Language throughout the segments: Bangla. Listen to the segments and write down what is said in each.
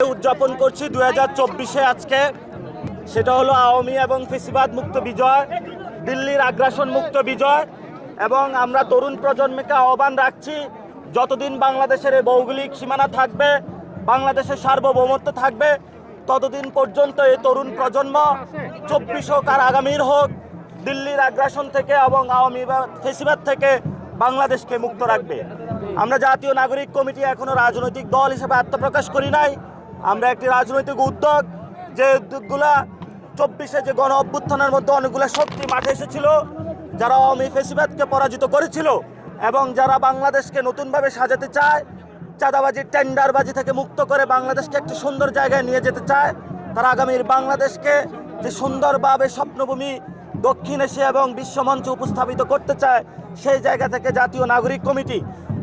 উদযাপন করছি দু হাজার চব্বিশে আজকে। সেটা হলো আওয়ামী এবং ফেসিবাদ মুক্ত বিজয়, দিল্লির আগ্রাসন মুক্ত বিজয়, এবং আমরা তরুণ প্রজন্মকে আহ্বান রাখছি, যতদিন বাংলাদেশের এই ভৌগোলিক সীমানা থাকবে, বাংলাদেশের সার্বভৌমত্ব থাকবে, ততদিন পর্যন্ত এই তরুণ প্রজন্ম চব্বিশ হোক আর আগামীর হোক, দিল্লির আগ্রাসন থেকে এবং আওয়ামী ফেসিবাদ থেকে বাংলাদেশকে মুক্ত রাখবে। আমরা জাতীয় নাগরিক কমিটি এখনও রাজনৈতিক দল হিসেবে আত্মপ্রকাশ করি নাই। আমরা একটি রাজনৈতিক উদ্যোগ, যে উদ্যোগগুলা চব্বিশে যে গণ অভ্যুত্থানের মধ্যে অনেকগুলো শক্তি মাঠে এসেছিল, যারা আওয়ামী ফেসিবাদকে পরাজিত করেছিল এবং যারা বাংলাদেশকে নতুনভাবে সাজাতে চায় চাঁদাবাজি টেন্ডারবাজি থেকে মুক্ত করে বাংলাদেশকে একটি সুন্দর জায়গায় নিয়ে যেতে চায়, তারা আগামীর বাংলাদেশকে যে সুন্দরভাবে স্বপ্নভূমি দক্ষিণ এশিয়া এবং বিশ্বমঞ্চে উপস্থাপিত করতে চায়, সেই জায়গা থেকে জাতীয় নাগরিক কমিটি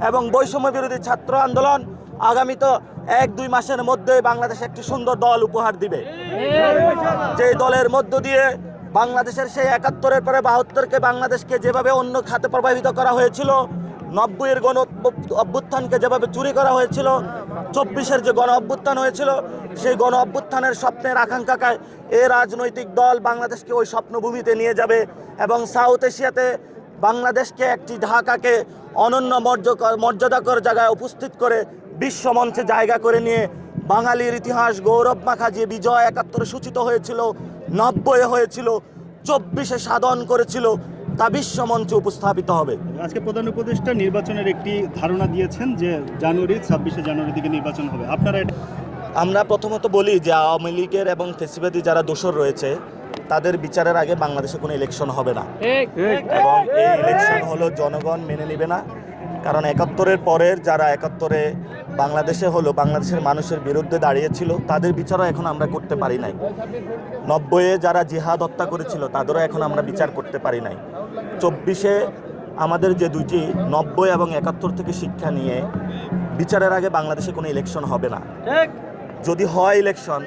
এবং বৈষম্য বিরোধী ছাত্র আন্দোলন আগামী তো এক, দুই মাসের মধ্যে বাংলাদেশ একটি সুন্দর দল উপহার দিবে। যে দলের মধ্য দিয়ে বাংলাদেশের সেই একাত্তরের পরে বাহাত্তরকে বাংলাদেশকে যেভাবে অন্য খাতে প্রভাবিত করা হয়েছিল, নব্বইয়ের গণ অভ্যুত্থানকে যেভাবে চুরি করা হয়েছিল, চব্বিশের যে গণ অভ্যুত্থান হয়েছিল, সেই গণ অভ্যুত্থানের স্বপ্নের আকাঙ্ক্ষায় এ রাজনৈতিক দল বাংলাদেশকে ওই স্বপ্নভূমিতে নিয়ে যাবে এবং সাউথ এশিয়াতে বাংলাদেশকে একটি ঢাকাকে অনন্য মর্য- মর্যাদাকর জায়গায় উপস্থিত করে বিশ্বমঞ্চে জায়গা করে নিয়ে বাঙালির ইতিহাস গৌরব মাখা যে বিজয় একাত্তরে সূচিত হয়েছিল নব্বইয়ে হয়েছিল চব্বিশে সাধন করেছিল তা বিশ্বমঞ্চে উপস্থাপিত হবে। আজকে প্রধান উপদেষ্টা নির্বাচনের একটি ধারণা দিয়েছেন যে জানুয়ারি ছাব্বিশে জানুয়ারি দিকে নির্বাচন হবে। আপনারা আমরা প্রথমত বলি যে আওয়ামী লীগের এবং ফেসিবাদী যারা দোষর রয়েছে তাদের বিচারের আগে বাংলাদেশে কোনো ইলেকশন হবে না। এবং এই ইলেকশন হলো জনগণ মেনে নেবে না। কারণ একাত্তরের পরের যারা একাত্তরে বাংলাদেশে হলো বাংলাদেশের মানুষের বিরুদ্ধে দাঁড়িয়েছিল তাদের বিচারও এখন আমরা করতে পারি নাই। নব্বইয়ে যারা জিহাদ হত্যা করেছিল তাদেরও এখন আমরা বিচার করতে পারি নাই। চব্বিশে আমাদের যে দুইটি নব্বই এবং একাত্তর থেকে শিক্ষা নিয়ে বিচারের আগে বাংলাদেশে কোনো ইলেকশন হবে না। যদি হয় ইলেকশন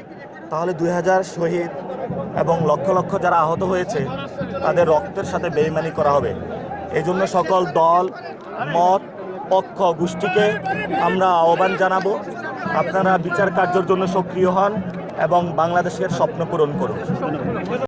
তাহলে দুই হাজার শহীদ এবং লক্ষ লক্ষ যারা আহত হয়েছে, তাদের রক্তের সাথে বেইমানি করা হবে। এই জন্য সকল দল, মত, পক্ষ, গোষ্ঠীকে আমরা আহ্বান জানাব। আপনারা বিচার কার্যর জন্য সক্রিয় হন এবং বাংলাদেশের স্বপ্ন পূরণ করুন।